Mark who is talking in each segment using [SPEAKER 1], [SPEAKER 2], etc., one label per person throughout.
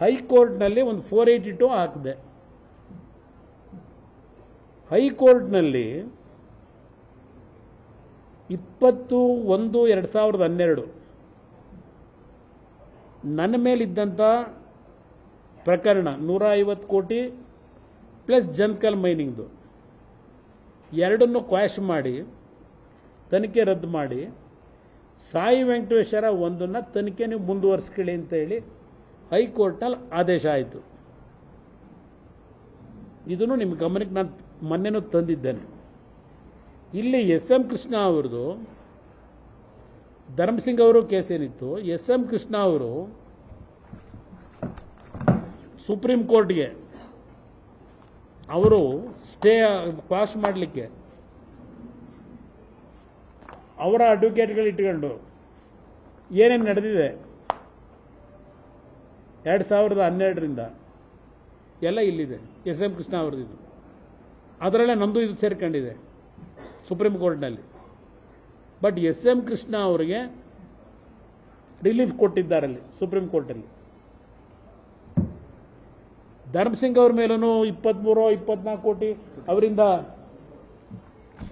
[SPEAKER 1] ಹೈಕೋರ್ಟ್ನಲ್ಲಿ ಒಂದು four eighty to ಹಾಕಿದೆ. ಹೈಕೋರ್ಟ್ನಲ್ಲಿ ಇಪ್ಪತ್ತು ಒಂದು ಎರಡು ಸಾವಿರದ ಹನ್ನೆರಡು ನನ್ನ ಮೇಲಿದ್ದಂಥ ಪ್ರಕರಣ ನೂರ ಐವತ್ತು ಕೋಟಿ ಪ್ಲಸ್ ಜನ್ಕಲ್ ಮೈನಿಂಗ್ದು. ಎರಡನ್ನು ಕ್ವಾಶ್ ಮಾಡಿ, ತನಿಖೆ ರದ್ದು ಮಾಡಿ, ಸಾಯಿ ವೆಂಕಟೇಶ್ವರ ಒಂದನ್ನು ತನಿಖೆ ನೀವು ಮುಂದುವರ್ಸ್ಕೊಳ್ಳಿ ಅಂತ ಹೇಳಿ ಹೈಕೋರ್ಟ್ನಲ್ಲಿ ಆದೇಶ ಆಯಿತು. ಇದನ್ನು ನಿಮ್ಮ ಗಮನಕ್ಕೆ ನಾನು ಮೊನ್ನೆನೂ ತಂದಿದ್ದೇನೆ. ಇಲ್ಲಿ ಎಸ್ ಎಂ ಕೃಷ್ಣ ಅವ್ರದ್ದು ಧರ್ಮಸಿಂಗ್ ಅವರು ಕೇಸ್ ಏನಿತ್ತು, ಎಸ್ ಎಂ ಕೃಷ್ಣ ಅವರು ಸುಪ್ರೀಂ ಕೋರ್ಟ್ಗೆ ಅವರು ಸ್ಟೇ ಪಾಸ್ ಮಾಡಲಿಕ್ಕೆ ಅವರ ಅಡ್ವೊಕೇಟ್ಗಳು ಇಟ್ಕೊಂಡು ಏನೇನು ನಡೆದಿದೆ ಎರಡು ಸಾವಿರದ ಹನ್ನೆರಡರಿಂದ ಎಲ್ಲ ಇಲ್ಲಿದೆ. ಎಸ್ ಎಂ ಕೃಷ್ಣ ಅವ್ರದ್ದು ಅದರಲ್ಲೇ ನಮ್ಮದು ಇದು ಸೇರ್ಕೊಂಡಿದೆ ಸುಪ್ರೀಂ ಕೋರ್ಟ್ನಲ್ಲಿ ಬಟ್ ಎಸ್ ಎಂ ಕೃಷ್ಣ ಅವರಿಗೆ ರಿಲೀಫ್ ಕೊಟ್ಟಿದ್ದಾರಲ್ಲಿ ಸುಪ್ರೀಂ ಕೋರ್ಟಲ್ಲಿ ಧರ್ಮಸಿಂಗ್ ಅವ್ರ ಮೇಲೂ ಇಪ್ಪತ್ತ್ಮೂರು ಇಪ್ಪತ್ನಾಲ್ಕು ಕೋಟಿ ಅವರಿಂದ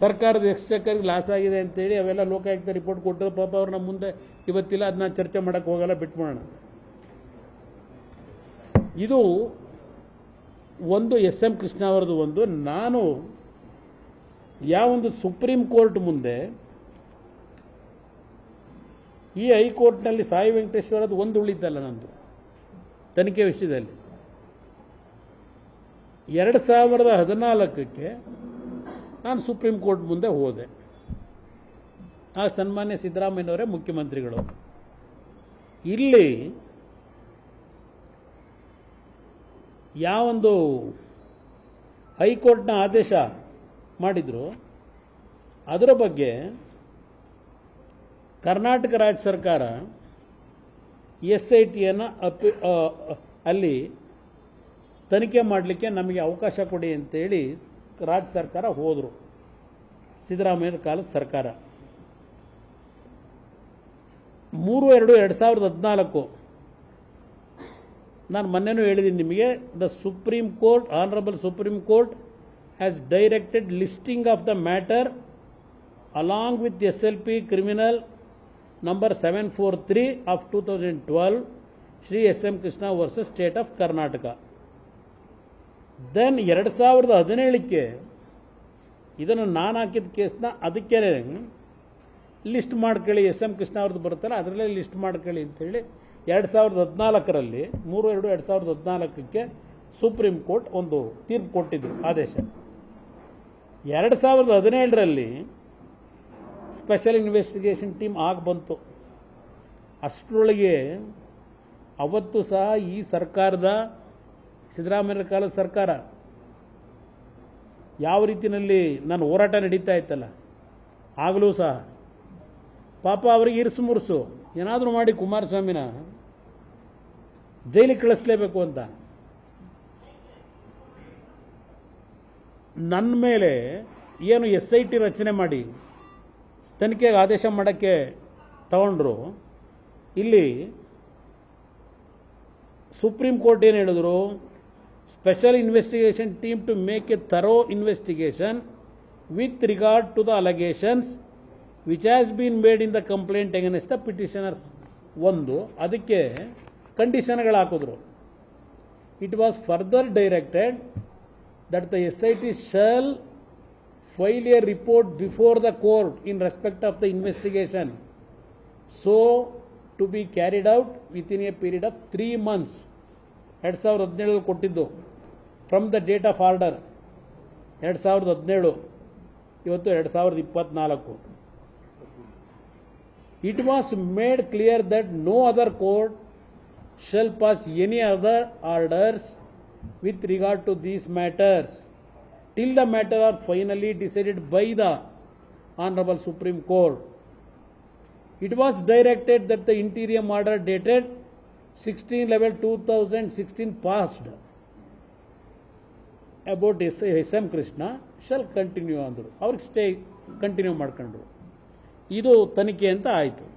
[SPEAKER 1] ಸರ್ಕಾರದ ಎಕ್ಸ್ಚಕರ್ಗೆ ಲಾಸ್ ಆಗಿದೆ ಅಂತೇಳಿ ಅವೆಲ್ಲ ಲೋಕಾಯುಕ್ತ ರಿಪೋರ್ಟ್ ಕೊಟ್ಟರು. ಪಾಪ ಅವ್ರು ನಮ್ಮ ಮುಂದೆ ಇವತ್ತಿಲ್ಲ, ಅದನ್ನ ಚರ್ಚೆ ಮಾಡೋಕ್ಕೆ ಹೋಗಲ್ಲ, ಬಿಟ್ಬಿಡೋಣ. ಇದು ಒಂದು ಎಸ್ ಎಂ ಕೃಷ್ಣ ಅವರದ್ದು ಒಂದು. ನಾನು ಯಾವೊಂದು ಸುಪ್ರೀಂ ಕೋರ್ಟ್ ಮುಂದೆ ಈ ಹೈಕೋರ್ಟ್ನಲ್ಲಿ ಸಾಯಿ ವೆಂಕಟೇಶ್ವರದ್ದು ಒಂದು ಉಳಿತಲ್ಲ ನಂದು, ತನಿಖೆ ವಿಷಯದಲ್ಲಿ. ಎರಡು ಸಾವಿರದ ಹದಿನಾಲ್ಕಕ್ಕೆ ನಾನು ಸುಪ್ರೀಂ ಕೋರ್ಟ್ ಮುಂದೆ ಹೋದೆ. ಆ ಸನ್ಮಾನ್ಯ ಸಿದ್ದರಾಮಯ್ಯನವರೇ ಮುಖ್ಯಮಂತ್ರಿಗಳು. ಇಲ್ಲಿ ಯಾವೊಂದು ಹೈಕೋರ್ಟ್ನ ಆದೇಶ ಮಾಡಿದ್ರು, ಅದರ ಬಗ್ಗೆ ಕರ್ನಾಟಕ ರಾಜ್ಯ ಸರ್ಕಾರ ಎಸ್ ಐ ಟಿಯನ್ನು ಅಪಿ ಅಲ್ಲಿ ತನಿಖೆ ಮಾಡಲಿಕ್ಕೆ ನಮಗೆ ಅವಕಾಶ ಕೊಡಿ ಅಂತೇಳಿ ರಾಜ್ಯ ಸರ್ಕಾರ ಹೋದರು. ಸಿದ್ದರಾಮಯ್ಯ ಕಾಲದ ಸರ್ಕಾರ. ಮೂರು, ಎರಡು ಎರಡು ಸಾವಿರದ ಹದಿನಾಲ್ಕು ನಾನು ಮೊನ್ನೆನೂ ಹೇಳಿದ್ದೀನಿ ನಿಮಗೆ the supreme court honourable supreme court has directed listing of the matter along with S L P criminal number seven four three of two thousand twelve Shri S M Krishna versus state of Karnataka then ಎರಡು ಸಾವಿರದ ಹದಿನೇಳಕ್ಕೆ ಇದನ್ನು ನಾನು ಹಾಕಿದ ಕೇಸ್ನ ಅದಕ್ಕೆ list ಮಾಡ್ಕೊಳ್ಳಿ S M Krishna ಅವ್ರದ್ದು ಬರುತ್ತಲ್ಲ, ಅದರಲ್ಲೇ ಲಿಸ್ಟ್ ಮಾಡ್ಕೊಳ್ಳಿ ಅಂತೇಳಿ ಎರಡು ಸಾವಿರದ ಹದಿನಾಲ್ಕರಲ್ಲಿ, ಮೂರು, ಎರಡು ಎರಡು ಸಾವಿರದ ಹದಿನಾಲ್ಕಕ್ಕೆ ಸುಪ್ರೀಂ ಕೋರ್ಟ್ ಒಂದು ತೀರ್ಪು ಕೊಟ್ಟಿದ್ರು ಆದೇಶ. ಎರಡು ಸಾವಿರದ ಹದಿನೇಳರಲ್ಲಿ ಸ್ಪೆಷಲ್ ಇನ್ವೆಸ್ಟಿಗೇಷನ್ ಟೀಮ್ ಆಗ ಬಂತು. ಅಷ್ಟರೊಳಗೆ ಅವತ್ತು ಸಹ ಈ ಸರ್ಕಾರದ ಸಿದ್ದರಾಮಯ್ಯ ಕಾಲದ ಸರ್ಕಾರ ಯಾವ ರೀತಿಯಲ್ಲಿ ನನ್ನ ಹೋರಾಟ ನಡೀತಾ ಇತ್ತಲ್ಲ, ಆಗಲೂ ಸಹ ಪಾಪ ಅವರಿಗೆ ಇರಿಸು ಮುರುಸು. ಏನಾದರೂ ಮಾಡಿ ಕುಮಾರಸ್ವಾಮಿನ ಜೈಲಿಗೆ ಕಳಿಸ್ಲೇಬೇಕು ಅಂತ. ನನ್ನ ಮೇಲೆ ಏನು ಎಸ್ ಐ ಟಿ ರಚನೆ ಮಾಡಿ ತನಿಖೆಗೆ ಆದೇಶ ಮಾಡೋಕ್ಕೆ ತಗೊಂಡ್ರು. ಇಲ್ಲಿ ಸುಪ್ರೀಂ ಕೋರ್ಟ್ ಏನು ಹೇಳಿದ್ರು? Special investigation team to make a thorough investigation with regard to the allegations which has been made in the complaint against petitioners ಒಂದು, ಅದಕ್ಕೆ ಕಂಡೀಷನ್ಗಳು ಹಾಕಿದ್ರು it was further directed that the S I T shall file a report before the court in respect of the investigation so to be carried out within a period of three months ಎರಡು ಸಾವಿರದ ಹದಿನೇಳಲ್ಲಿ ಕೊಟ್ಟಿದ್ದು from the date of order ಎರಡು ಸಾವಿರದ ಹದಿನೇಳು, ಇವತ್ತು ಎರಡು ಸಾವಿರದ ಇಪ್ಪತ್ನಾಲ್ಕು. It was made clear that no other court shall pass any other orders with regard to these matters till the matter are finally decided by the honourable supreme court It was directed that the interim order dated 16 11 2016 passed. About S S M Krishna shall continue ಅಂದರು. ಅವ್ರಿಗೆ stay ಮಾಡ್ಕೊಂಡ್ರು. ಇದು ತನಿಖೆ ಅಂತ ಆಯಿತು.